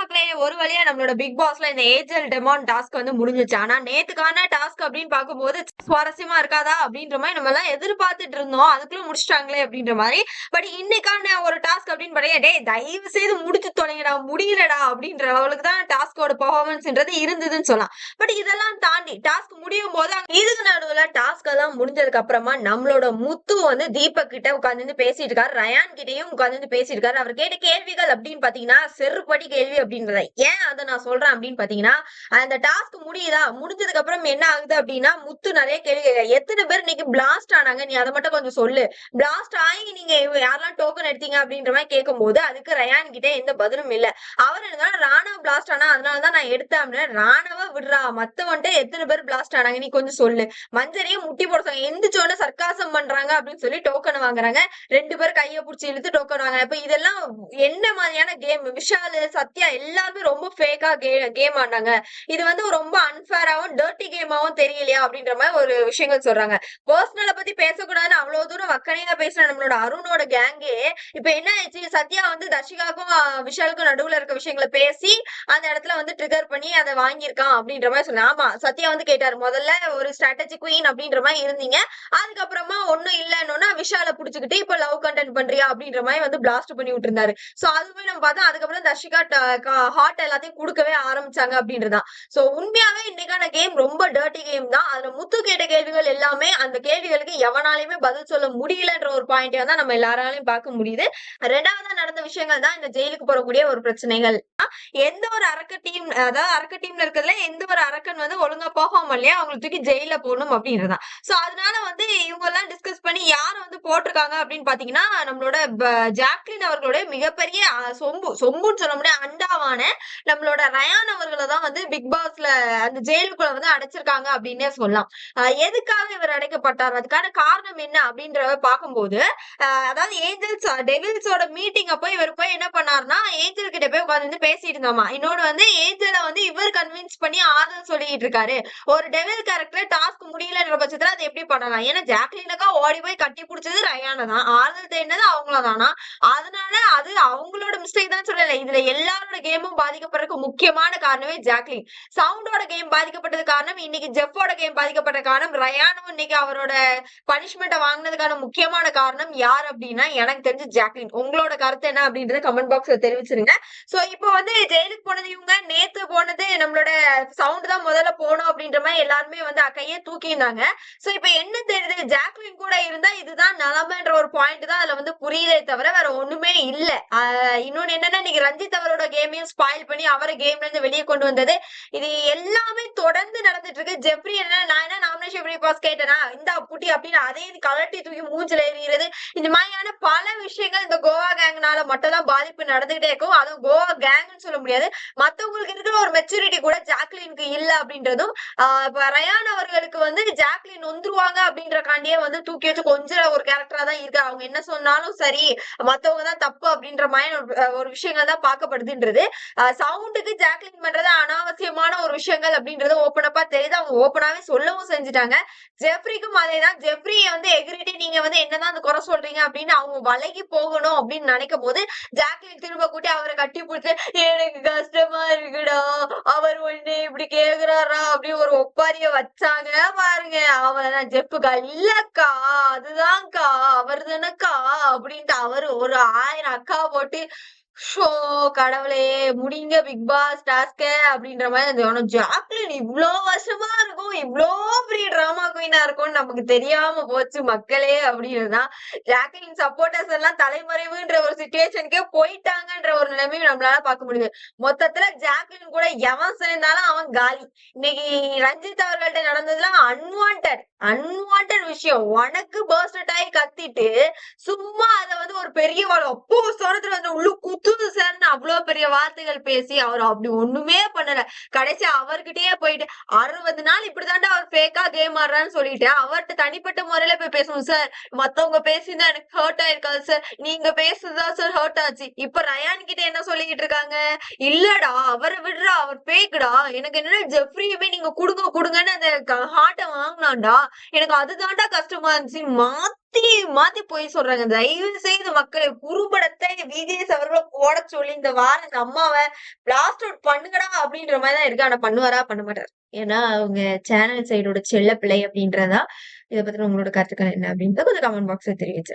மக்களே ஒரு வழியா நம்மளோட பிக் பாஸ்ல இந்த ஏஜல் டெமான் டாஸ்க் வந்து முடிஞ்சிச்சு. ஆனா நேத்துக்கான டாஸ்க் அப்படின்னு பாக்கும்போது சுவாரஸ்யமா இருக்காதா அப்படின்ற மாதிரி நம்ம எல்லாம் எதிர்பார்த்துட்டு இருந்தோம். அதுக்குள்ள முடிச்சிட்டாங்களே அப்படின்ற மாதிரி. பட் இன்னைக்கான ஒரு டாஸ்க் அப்படின்னு பார்த்தீங்கன்னா டேய் தயவு செய்து முடிச்சு தொலைங்கடா முடியலடா அப்படின்ற அவளுக்கு தான் டாஸ்கோட பர்ஃபார்மன்ஸ்ன்றது இருந்ததுன்னு சொல்லலாம். பட் இதெல்லாம் தாண்டி டாஸ்க் முடியும் போது அங்க இதுக்கு நடுவுல டாஸ்க் எல்லாம் முடிஞ்சதுக்கு அப்புறமா நம்மளோட முத்து வந்து தீபக் கிட்ட உட்காந்து பேசிட்டு இருக்காரு. ரயான் கிட்டயும் உட்காந்து பேசிட்டு இருக்காரு. அவர் கேட்ட கேள்விகள் அப்படின்னு பாத்தீங்கன்னா செருப்படி கேள்வி அப்படின்றத. ஏன் அதை நான் சொல்றேன் அப்படின்னு பாத்தீங்கன்னா அந்த டாஸ்க் முடியுதா? முடிஞ்சதுக்கு அப்புறம் என்ன ஆகுது அப்படின்னா முத்து நிறைய கேள்வி கேட்க எத்தனை பேர் இன்னைக்கு பிளாஸ்ட் ஆனாங்க? நீ அதை மட்டும் கொஞ்சம் சொல்லு. பிளாஸ்ட் ஆகி நீங்க யாரெல்லாம் டோக்கன் எடுத்தீங்க அப்படின்ற மாதிரி கேட்கும் போது அதுக்கு ரயான் கிட்ட எந்த பதிலும் இல்ல. அவர் என்ன ராணவ பிளாஸ்ட் ஆனா அதனாலதான் நான் எடுத்தேன் அப்படின்னா. ராணவ விடுறா. மத்தவன்ட்டு எத்தனை பேர் பிளாஸ்ட் ஆனாங்க? நீ கொஞ்சம் சொல்லு. மஞ்சரையே முட்டி போட சொன்னாங்க. எந்திரிச்சோட சர்க்காசம் பண்றாங்க அப்படின்னு சொல்லி டோக்கன் வாங்குறாங்க. ரெண்டு பேர் கையை பிடிச்சி இழுத்து டோக்கன் வாங்குறாங்க. இப்ப இதெல்லாம் என்ன மாதிரியான கேம் விஷால் சத்யா எல்லாருமே ரொம்ப ஃபேக்கா கேம் ஆனாங்க இது வந்து ரொம்ப அன்ஃபேராகவும் டர்ட்டி கேமாவும் தெரியலையா அப்படின்ற மாதிரி ஒரு விஷயங்கள் சொல்றாங்க. பர்சனலை பத்தி பேசக்கூடாதுன்னு அவ்வளவு தூரம் வக்கனையா பேசுற நம்மளோட அருணோட கேங்கே இப்ப என்ன ஆயிடுச்சு? சத்யா வந்து தர்ஷிகாக்கும் விஷாலுக்கும் நடுவுல இருக்க விஷயங்களை பேசி அந்த இடத்துல வந்து ட்ரிகர் பண்ணி அதை வாங்கியிருக்கான் அப்படின்ற மாதிரி சொன்னேன் ஆமா சத்யா வந்து கேட்டாரு முதல்ல ஒரு ஸ்ட்ராட்டஜி குயின் அப்படின்ற மாதிரி இருந்தீங்க. அதுக்கப்புறமா ஒண்ணும் இல்லைன்னா விஷால புடிச்சுக்கிட்டு இப்ப லவ் கண்டென்ட் பண்றியா? அப்படின்ற மாதிரி வந்து பிளாஸ்ட் பண்ணி விட்டுருந்தாரு. சோ அதுவுமே நம்ம பார்த்தா அதுக்கப்புறம் தர்ஷிகா ஹார்ட் எல்லாத்தையும் கொடுக்கவே ஆரம்பிச்சாங்க அப்படின்றதான் சோ உண்மையாவே இன்னைக்கான கேம் ரொம்ப டர்ட்டி கேம் தான். அதுல முத்து கேட்ட கேள்விகள் எல்லாமே அந்த கேள்விகளுக்கு எவனாலையுமே பதில் சொல்ல முடியலன்ற ஒரு பாயிண்ட் தான் நம்ம எல்லாராலையும் பார்க்க முடியுது. ரெண்டாவதா நடந்த விஷயங்கள் தான் இந்த ஜெயிலுக்கு போறக்கூடிய ஒரு பிரச்சனைகள். எந்த ஒரு அரக்க டீம் அதாவது அரக்க டீம்ல இருக்கிறதுல எந்த ஒரு அரக்கன் வந்து ஒழுங்கா போகாம இல்லையா அவங்களை தூக்கி ஜெயில போகணும் அப்படின்றதான் சோ அதனால வந்து இவங்க எல்லாம் டிஸ்கஸ் பண்ணி யார் வந்து போட்டிருக்காங்க அப்படின்னு பாத்தீங்கன்னா நம்மளோட ஜாக்லின் அவர்களுடைய மிகப்பெரிய சொம்பு சொம்புன்னு சொல்ல முடியாது அண்டாவான நம்மளோட ரயான் அவர்களை தான் வந்து பிக் பாஸ்ல அந்த ஜெயிலுக்குள்ள வந்து அடைச்சிருக்காங்க அப்படின்னே சொல்லலாம். எதுக்காக இவர் அடைக்கப்பட்டார்? அதுக்கான காரணம் என்ன அப்படின்றத பார்க்கும்போது அதாவது ஏஞ்சல்ஸ் டெவில்ஸோட மீட்டிங் அப்போ இவர் போய் என்ன பண்ணாருன்னா ஏஞ்சல் கிட்ட போய் உட்காந்து பேசிட்டு இருந்தாமா. இன்னொன்னு வந்து ஏஞ்சலை வந்து இவர் கன்வின்ஸ் பண்ணி ஆறுதல் சொல்லிட்டு இருக்காரு. ஒரு டெவில் கேரக்டர் டாஸ்க் முடியலன்ற பட்சத்துல அதை எப்படி பண்ணலாம்? ஏன்னா ஜாக்லினுக்கா ஓடி போய் கட்டி பிடிச்சது ரயானை தான். ஆறுதல் தேடினது அவங்கள தானா? அதனால அது அவங்களோட மிஸ்டேக் தான் சொல்லல. இதுல எல்லாரோட கேமும் பாதிக்கப்படுறதுக்கு முக்கியமான காரணமே ஜாக்லின். சவுண்டோட கேம் பாதிக்கப்பட்டது காரணம் இன்னைக்கு ஜெஃபோட கேம் பாதிக்கப்பட்ட காரணம் ரயானும் இன்னைக்கு அவரோட பனிஷ்மெண்ட்டை வாங்கினதுக்கான முக்கியமான காரணம் யார் அப்படின்னா எனக்கு தெரிஞ்சு ஜாக்லின். உங்களோட கருத்து என்ன அப்படின்றத கமெண்ட் பாக்ஸ்ல தெரிவிச்சிருங்க. சோ இப்போ வந்து ஜெயிலுக்கு போனது இவங்க நேத்து போனது நம்மளோட சவுண்ட் தான் முதல்ல போனோம் அப்படின்ற மாதிரி எல்லாருமே வந்து கையை தூக்கியிருந்தாங்க. சோ இப்ப என்ன தெரியுது? ஜாக்லின் கூட இருந்தா இதுதான் நிலைமைன்ற ஒரு பாயிண்ட் தான் அதுல வந்து புரியுதே தவிர வேற ஒண்ணுமே இல்ல. ஆஹ் இன்னொன்னு என்னன்னா இன்னைக்கு ரஞ்சித் அவரோட கேம் கேமையும் ஸ்பாயில் பண்ணி அவரை கேம்ல இருந்து வெளியே கொண்டு வந்தது. இது எல்லாமே தொடர்ந்து நடந்துட்டு இருக்கு ஜெப்ரி என்ன நான் என்ன நாமினேஷன் ஃப்ரீ பாஸ் கேட்டேனா இந்த புட்டி அப்படின்னு அதே இது கலட்டி தூக்கி மூஞ்சில எறிகிறது இந்த மாதிரியான பல விஷயங்கள் இந்த கோவா கேங்னால மட்டும் தான் பாதிப்பு நடந்துகிட்டே இருக்கும். அதுவும் கோவா கேங்னு சொல்ல முடியாது. மத்தவங்களுக்கு இருக்கிற ஒரு மெச்சூரிட்டி கூட ஜாக்லினுக்கு இல்ல அப்படின்றதும் ஆஹ் இப்ப ரயான் அவர்களுக்கு வந்து ஜாக்லின் நொந்துருவாங்க அப்படின்றக்காண்டியே வந்து தூக்கி வச்சு கொஞ்சம் ஒரு கேரக்டரா தான் இருக்கு. அவங்க என்ன சொன்னாலும் சரி மத்தவங்க தான் தப்பு அப்படின்ற மாதிரி ஒரு- ஒரு விஷயங்கள் தான் பார்க்கப்படுதுன்றது. சவுண்டுக்கு ஜாக்லின் பண்றது அனாவசியமான ஒரு விஷயங்கள் அப்படின்றது ஓப்பனப்பா தெரியுது. அவங்க ஓப்பனாவே சொல்லவும் செஞ்சுட்டாங்க. ஜெஃப்ரிக்கும் அதேதான். ஜெஃப்ரிய வந்து எகிரிட்டு நீங்க வந்து என்னதான் அந்த குறை சொல்றீங்க அப்படின்னு அவங்க வலைக்கு போகணும் அப்படின்னு நினைக்கும் போது ஜாக்லின் திரும்ப கூட்டி அவரை கட்டி பிடிச்சு எனக்கு கஷ்டமா இருக்குடா. அவர் ஒண்ணு இப்படி கேக்குறாரா? அப்படின்னு ஒரு ஒப்பாரிய வச்சாங்க. பாருங்க. அவன் ஜெப்புக்கா இல்லக்கா அதுதான்க்கா. அவர் தானக்கா அப்படின்ட்டு அவரு ஒரு ஆயிரம் அக்கா போட்டு ஷோ கடவுளே முடிங்க பிக் பாஸ் டாஸ்க அப்படின்ற மாதிரி இருந்தது. ஆனா ஜாக்லின் இவ்வளோ வருஷமா இருக்கும் இவ்ளோ பெரிய டிராமா குயினா இருக்கும்னு நமக்கு தெரியாம போச்சு மக்களே அப்படின்றதுதான். ஜாக்லின் சப்போர்ட்டர்ஸ் எல்லாம் தலைமறைவுன்ற ஒரு சுச்சுவேஷனுக்கே போயிட்டாங்கன்ற ஒரு நிலைமையும் நம்மளால பார்க்க முடியுது. மொத்தத்துல ஜாக்லின் கூட எவன் சேர்ந்தாலும் அவன் காலி. இன்னைக்கு ரஞ்சித் அவர்கள்ட்ட நடந்ததுலாம் அன்வான்ட் அன்வான்ட் விஷயம். உனக்கு பர்ஸ்ட் ஆகி கத்திட்டு சும்மா அத வந்து ஒரு பெரிய அப்போ சொரத்துல வந்து உள்ள குத்துது சார்னு அவ்வளவு பெரிய வார்த்தைகள் பேசி அவர் அப்படி ஒண்ணுமே பண்ணல. கடைசி அவர்கிட்டயே போயிட்டு அறுபது நாள் இப்படிதாண்டா அவர் ஃபேக்கா கேம் ஆடுறான்னு சொல்லிட்டு அவர்கிட்ட தனிப்பட்ட முறையில போய் பேசுவோம் சார் மத்தவங்க பேசிதான் எனக்கு ஹர்ட் ஆயிருக்காது சார் நீங்க பேசுதான் சார் ஹர்ட் ஆச்சு. இப்ப ரயான் கிட்ட என்ன சொல்லிக்கிட்டு இருக்காங்க? இல்லடா அவரை விடுறா அவர் பேக்குடா எனக்கு என்னன்னா ஜெஃப்ரியுமே நீங்க குடுங்க குடுங்கன்னு அந்த ஹார்ட்டை வாங்கினான்டா. எனக்கு அதுதான்டா கஷ்டமா இருந்துச்சு. மாத்த மாத்தி மாத்தி போய் சொல்றாங்க. தயவு செய்து மக்களை குறும்படத்தை விஜேஸ் அவர்களை போட சொல்லி இந்த வாரம் இந்த அம்மாவை பிளாஸ்ட் அவுட் பண்ணுங்கடா அப்படின்ற மாதிரி தான் இருக்கு ஆனா பண்ணுவாரா? பண்ண மாட்டார். ஏன்னா அவங்க சேனல் சைடோட செல்ல பிள்ளை அப்படின்றதா இதை பத்தி உங்களோட கருத்துக்கள் என்ன அப்படின்றத கொஞ்சம் கமெண்ட் பாக்ஸ்ல தெரிவிச்சு